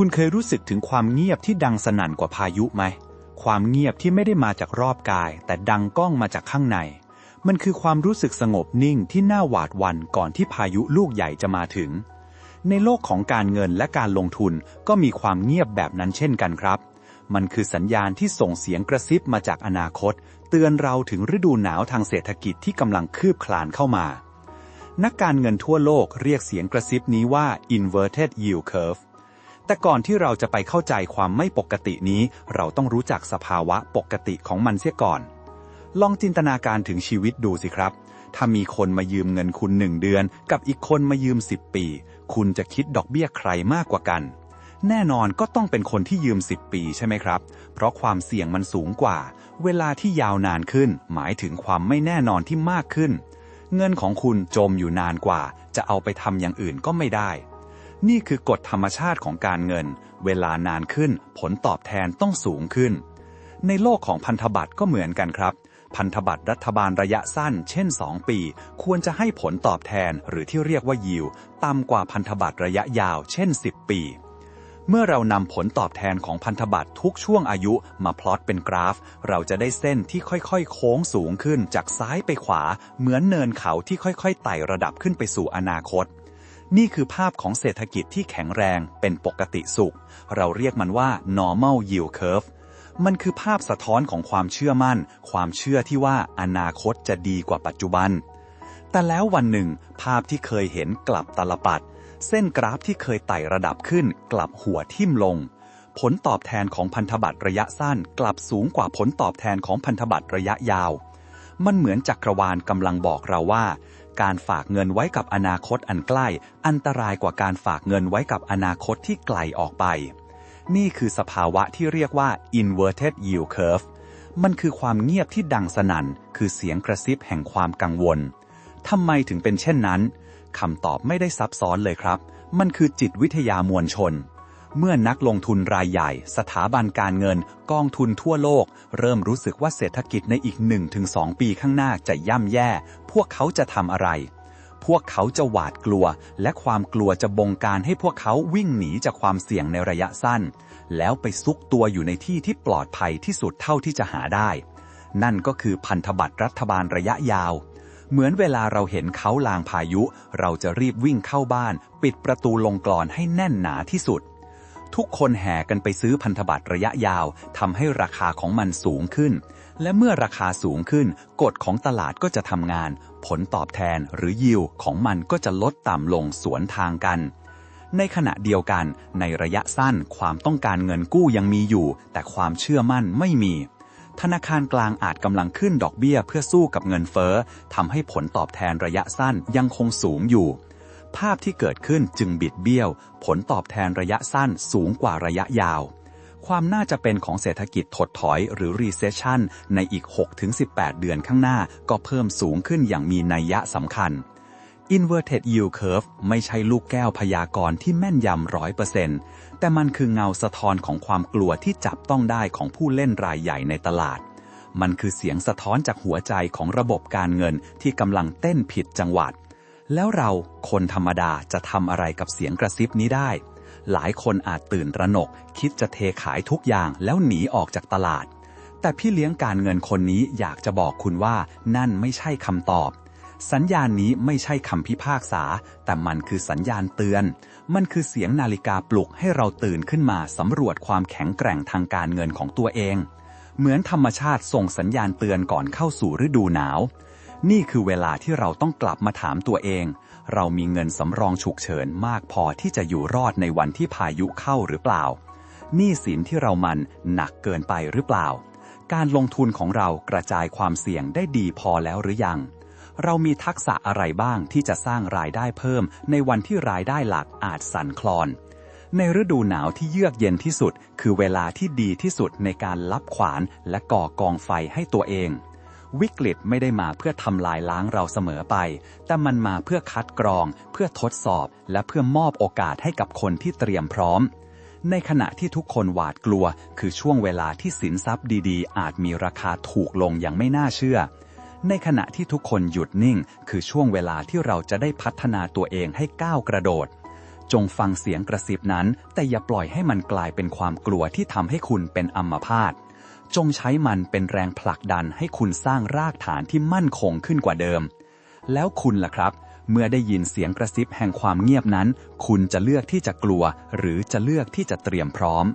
คุณเคยรู้สึกถึงความเงียบที่ดังสนั่นกว่าพายุไหม ความเงียบที่ไม่ได้มาจากรอบกาย แต่ดังก้องมาจากข้างใน มันคือความรู้สึกสงบนิ่งที่น่าหวาดหวั่นก่อนที่พายุลูกใหญ่จะมาถึง ในโลกของการเงินและการลงทุนก็มีความเงียบแบบนั้นเช่นกันครับ มันคือสัญญาณที่ส่งเสียงกระซิบมาจากอนาคต เตือนเราถึงฤดูหนาวทางเศรษฐกิจที่กำลังคืบคลานเข้ามา นักการเงินทั่วโลกเรียกเสียงกระซิบนี้ว่า inverted yield curve แต่ก่อนที่เราจะไปเข้าใจความไม่ปกตินี้ เราต้องรู้จักสภาวะปกติของมันเสียก่อน ลองจินตนาการถึงชีวิตดูสิครับ ถ้ามีคนมายืมเงินคุณหนึ่งเดือน กับอีกคนมายืมสิบปี คุณจะคิดดอกเบี้ยใครมากกว่ากัน แน่นอนก็ต้องเป็นคนที่ยืมสิบปีใช่ไหมครับ เพราะความเสี่ยงมันสูงกว่า เวลาที่ยาวนานขึ้น หมายถึงความไม่แน่นอนที่มากขึ้น เงินของคุณจมอยู่นานกว่า จะเอาไปทำอย่างอื่นก็ไม่ได้ นี่คือกฎธรรมชาติของการเงิน เวลานานขึ้น ผลตอบแทนต้องสูงขึ้น ในโลกของพันธบัตรก็เหมือนกันครับ พันธบัตรรัฐบาลระยะสั้น เช่น 2 ปี ควรจะให้ผลตอบแทนหรือที่เรียกว่ายิวต่ำกว่าพันธบัตรระยะยาว เช่น 10 ปี เมื่อเรานำผลตอบแทนของพันธบัตรทุกช่วงอายุมาพลอตเป็นกราฟ เราจะได้เส้นที่ค่อยๆ โค้งสูงขึ้นจากซ้ายไปขวา เหมือนเนินเขาที่ค่อยๆไต่ระดับขึ้นไปสู่อนาคต นี่คือภาพของเศรษฐกิจที่แข็งแรงเป็นปกติสุข เราเรียกมันว่า normal yield curve มันคือภาพสะท้อนของความเชื่อมั่น ความเชื่อที่ว่าอนาคตจะดีกว่าปัจจุบัน แต่แล้ววันหนึ่ง ภาพที่เคยเห็นกลับตลปัด เส้นกราฟที่เคยไต่ระดับขึ้น กลับหัวทิ่มลง ผลตอบแทนของพันธบัตรระยะสั้น กลับสูงกว่าผลตอบแทนของพันธบัตรระยะยาว มันเหมือนจักรวาลกำลังบอกเราว่า การฝากเงินไว้กับอนาคตอันใกล้ อันตรายกว่าการฝากเงินไว้กับอนาคตที่ไกลออกไป นี่คือสภาวะที่เรียกว่า inverted yield curve มันคือความเงียบที่ดังสนั่น คือเสียงกระซิบแห่งความกังวลทำไมถึงเป็นเช่นนั้นคำตอบไม่ได้ซับซ้อนเลยครับ มันคือจิตวิทยามวลชน เมื่อนักลงทุนรายใหญ่ สถาบันการเงิน กองทุนทั่วโลก เริ่มรู้สึกว่าเศรษฐกิจในอีก 1-2 ปีข้างหน้าจะย่ำแย่ พวกเขาจะทำอะไร พวกเขาจะหวาดกลัว และความกลัวจะบงการให้พวกเขาวิ่งหนีจากความเสี่ยงในระยะสั้น แล้วไปซุกตัวอยู่ในที่ที่ปลอดภัยที่สุดเท่าที่จะหาได้ นั่นก็คือพันธบัตรรัฐบาลระยะยาวเหมือนเวลาเราเห็นเขาลางพายุ เราจะรีบวิ่งเข้าบ้าน ปิดประตูลงกรอนให้แน่นหนาที่สุด ทุกคนแห่กันไปซื้อพันธบัตรระยะยาวทำให้ราคาของมันสูงขึ้น และเมื่อราคาสูงขึ้น กฎของตลาดก็จะทำงาน ผลตอบแทนหรือยิวของมันก็จะลดต่ำลงสวนทางกัน ในขณะเดียวกัน ในระยะสั้นความต้องการเงินกู้ยังมีอยู่ แต่ความเชื่อมั่นไม่มี ธนาคารกลางอาจกำลังขึ้นดอกเบี้ยเพื่อสู้กับเงินเฟ้อทำให้ผลตอบแทนระยะสั้นยังคงสูงอยู่ ภาพที่เกิดขึ้นจึงบิดเบี้ยว ผลตอบแทนระยะสั้นสูงกว่าระยะยาว ความน่าจะเป็นของเศรษฐกิจถดถอยหรือ recession ในอีก 6-18 เดือนข้างหน้าก็เพิ่มสูงขึ้นอย่างมีนัยยะสำคัญ Inverted Yield Curve ไม่ใช่ลูกแก้วพยากรณ์ที่แม่นยำร้อยเปอร์เซ็นต์แต่มันคือเงาสะท้อนของความกลัวที่จับต้องได้ของผู้เล่นรายใหญ่ในตลาด มันคือเสียงสะท้อนจากหัวใจของระบบการเงินที่กำลังเต้นผิดจังหวัด แล้วเราคนธรรมดาจะทำอะไรกับเสียงกระซิบนี้ได้ หลายคนอาจตื่นตระหนก คิดจะเทขายทุกอย่างแล้วหนีออกจากตลาด แต่พี่เลี้ยงการเงินคนนี้อยากจะบอกคุณว่านั่นไม่ใช่คำตอบ สัญญาณนี้ไม่ใช่คำพิพากษา แต่มันคือสัญญาณเตือน มันคือเสียงนาฬิกาปลุกให้เราตื่นขึ้นมาสำรวจความแข็งแกร่งทางการเงินของตัวเอง เหมือนธรรมชาติส่งสัญญาณเตือนก่อนเข้าสู่ฤดูหนาว นี่คือเวลาที่เราต้องกลับมาถามตัวเอง เรามีเงินสำรองฉุกเฉินมากพอที่จะอยู่รอดในวันที่พายุเข้าหรือเปล่านี่สินที่เรามันหนักเกินไปหรือเปล่า การลงทุนของเรากระจายความเสี่ยงได้ดีพอแล้วหรือยัง เรามีทักษะอะไรบ้างที่จะสร้างรายได้เพิ่ม ในวันที่รายได้หลักอาจสั่นคลอน ในฤดูหนาวที่เยือกเย็นที่สุด คือเวลาที่ดีที่สุดในการรับขวานและก่อกองไฟให้ตัวเอง วิกฤตไม่ได้มาเพื่อทำลายล้างเราเสมอไป แต่มันมาเพื่อคัดกรอง เพื่อทดสอบ และเพื่อมอบโอกาสให้กับคนที่เตรียมพร้อม ในขณะที่ทุกคนหวาดกลัว คือช่วงเวลาที่สินทรัพย์ดีๆ อาจมีราคาถูกลงอย่างไม่น่าเชื่อ ในขณะที่ทุกคนหยุดนิ่ง คือช่วงเวลาที่เราจะได้พัฒนาตัวเองให้ก้าวกระโดด จงฟังเสียงกระซิบนั้น แต่อย่าปล่อยให้มันกลายเป็นความกลัวที่ทำให้คุณเป็นอัมพาต จงใช้มันเป็นแรงผลักดันให้คุณสร้างรากฐานที่มั่นคงขึ้นกว่าเดิม แล้วคุณล่ะครับ เมื่อได้ยินเสียงกระซิบแห่งความเงียบนั้น คุณจะเลือกที่จะกลัว หรือจะเลือกที่จะเตรียมพร้อม